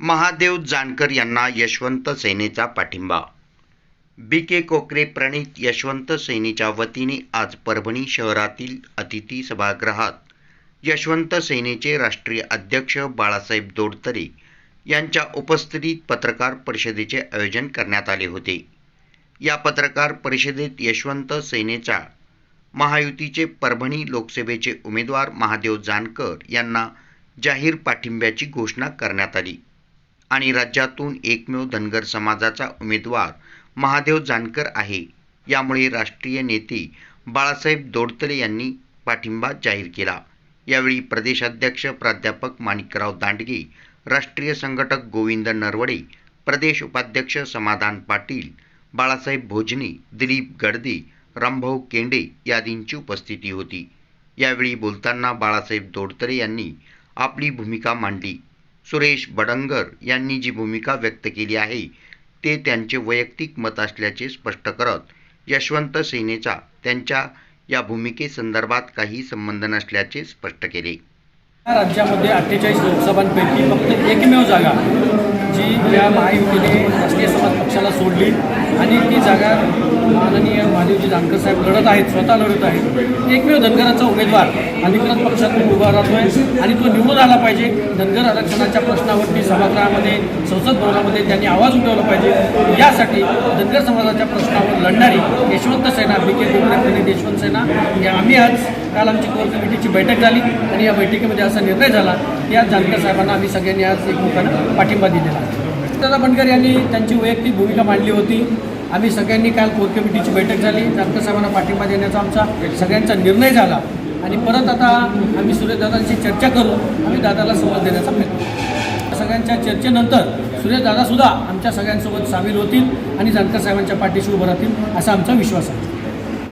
महादेव जानकर यांना यशवंत सेनेचा पाठिंबा. बी के कोकरे प्रणित यशवंत सेनेच्या वतीने आज परभणी शहरातील अतिथी सभागृहात यशवंत सेनेचे राष्ट्रीय अध्यक्ष बाळासाहेब दोडतरे यांच्या उपस्थितीत पत्रकार परिषदेचे आयोजन करण्यात आले होते. या पत्रकार परिषदेत यशवंत सेनेच्या महायुतीचे परभणी लोकसभेचे उमेदवार महादेव जानकर यांना जाहीर पाठिंब्याची घोषणा करण्यात आली. आणि राज्यातून एकमेव धनगर समाजाचा उमेदवार महादेव जानकर आहे. यामुळे राष्ट्रीय नेते बाळासाहेब दोडतले यांनी पाठिंबा जाहीर केला. यावेळी प्रदेशाध्यक्ष प्राध्यापक माणिकराव दांडगे राष्ट्रीय संघटक गोविंद नरवडे प्रदेश उपाध्यक्ष समाधान पाटील बाळासाहेब भोजने दिलीप गडदे रामभाऊ केंडे यादींची उपस्थिती होती. यावेळी बोलताना बाळासाहेब दोडतरे यांनी आपली भूमिका मांडली. सुरेश बडंगर यांनी जी भूमिका व्यक्त केली आहे ते त्यांचे वैयक्तिक मत असल्याचे स्पष्ट करत यशवंत सेनेचा त्यांच्या या भूमिकेसंदर्भात काही संबंध नसल्याचे स्पष्ट केले. राज्यामध्ये अठ्ठेचाळीस लोकसभांपैकी फक्त एकमेव जागा जी या महायुतीने राष्ट्रीय समाज पक्षाला सोडली आणि ती जागा माननीय महादेवजी जानकर साहेब लढत आहेत स्वतः लढत आहेत. एकमेव धनगराचा उमेदवार अधिकृत पक्षातून उभा राहतोय आणि तो निवडून आला पाहिजे. धनगर आरक्षणाच्या प्रश्नावरती सभागृहामध्ये संसद भवनामध्ये त्यांनी आवाज उठवला पाहिजे. यासाठी धनगर समाजाच्या प्रश्नावर लढणारी यशवंत सेना बी के यशवंत सेना या आम्ही आज काल आमची कोर कमिटीची बैठक झाली आणि या बैठकीमध्ये असा निर्णय झाला की आज जानकर साहेबांना आम्ही सगळ्यांनी आज एकमेकांना पाठिंबा दिलेला आहे. दादा बनकर यांनी त्यांची वैयक्तिक भूमिका मांडली होती. आम्ही सगळ्यांनी काल कोर कमिटीची बैठक झाली. जानकर साहेबांना पाठिंबा देण्याचा आमचा सगळ्यांचा निर्णय झाला. आणि परत आता आम्ही सुरेशदादांशी चर्चा करून आम्ही दादाला समज देण्याचा प्रयत्न सगळ्यांच्या चर्चेनंतर सुरेशदादासुद्धा आमच्या सगळ्यांसोबत सामील होतील आणि जानकर साहेबांच्या पाठीशी उभं राहतील असा आमचा विश्वास आहे.